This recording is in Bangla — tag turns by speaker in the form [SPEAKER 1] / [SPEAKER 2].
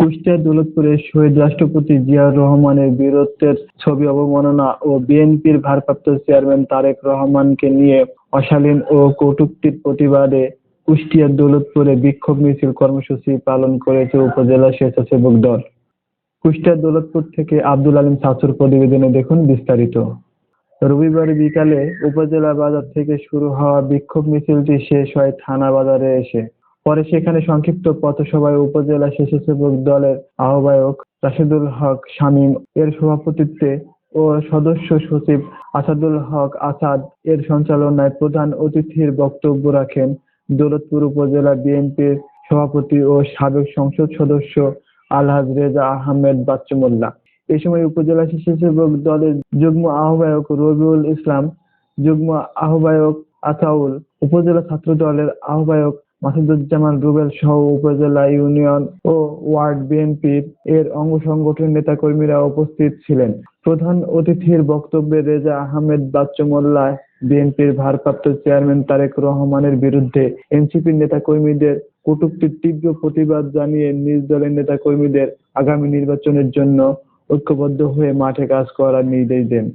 [SPEAKER 1] কুষ্টিয়ার দৌলতপুরে শহীদ রাষ্ট্রপতি জিয়াউর রহমানের বীরত্বের ছবি অবমাননা ও বিএনপির ভারপ্রাপ্ত চেয়ারম্যান তারেক রহমানকে নিয়ে অশালীন ও কটূক্তির প্রতিবাদে কুষ্টিয়ার দৌলতপুরে বিক্ষোভ মিছিল কর্মসূচি পালন করেছে উপজেলা স্বেচ্ছাসেবক দল। কুষ্টিয়ার দৌলতপুর থেকে আব্দুল আলীম শামসুর প্রতিবেদনে দেখুন বিস্তারিত। রবিবার বিকালে উপজেলা বাজার থেকে শুরু হওয়া বিক্ষোভ মিছিলটি শেষ হয় থানা বাজারে এসে। পরে সেখানে সংক্ষিপ্ত পথসভায় উপজেলা স্বেচ্ছাসেবক দলের আহ্বায়ক রাশেদুল হক শামীম এর সভাপতিত্বে ও সদস্য সচিব আসাদুল হক আসাদ এর সঞ্চালনায় প্রধান অতিথির বক্তব্য রাখেন দৌলতপুর উপজেলা বিএনপির সভাপতি ও সাবেক সংসদ সদস্য আলহাজ রেজা আহমেদ বাচ্চু মোল্লা এ সময় উপজেলা স্বেচ্ছাসেবক দলের যুগ্ম আহ্বায়ক রবিউল ইসলাম, যুগ্ম আহ্বায়ক আতাউল, উপজেলা ছাত্র দলের আহ্বায়ক মাসুদুজ্জামান রুবেল সহ উপজেলা ইউনিয়ন ও ওয়ার্ড বিএনপির এর অঙ্গ সংগঠনের নেতাকর্মীরা উপস্থিত ছিলেন। প্রধান অতিথির বক্তব্যে রেজা আহমেদ বাচ্চু মোল্লা বিএনপির ভারপ্রাপ্ত চেয়ারম্যান তারেক রহমানের বিরুদ্ধে এনসিপির নেতাকর্মীদের কটূক্তির তীব্র প্রতিবাদ জানিয়ে নিজ দলের নেতাকর্মীদের আগামী নির্বাচনের জন্য ঐক্যবদ্ধ হয়ে মাঠে কাজ করার নির্দেশ দেন।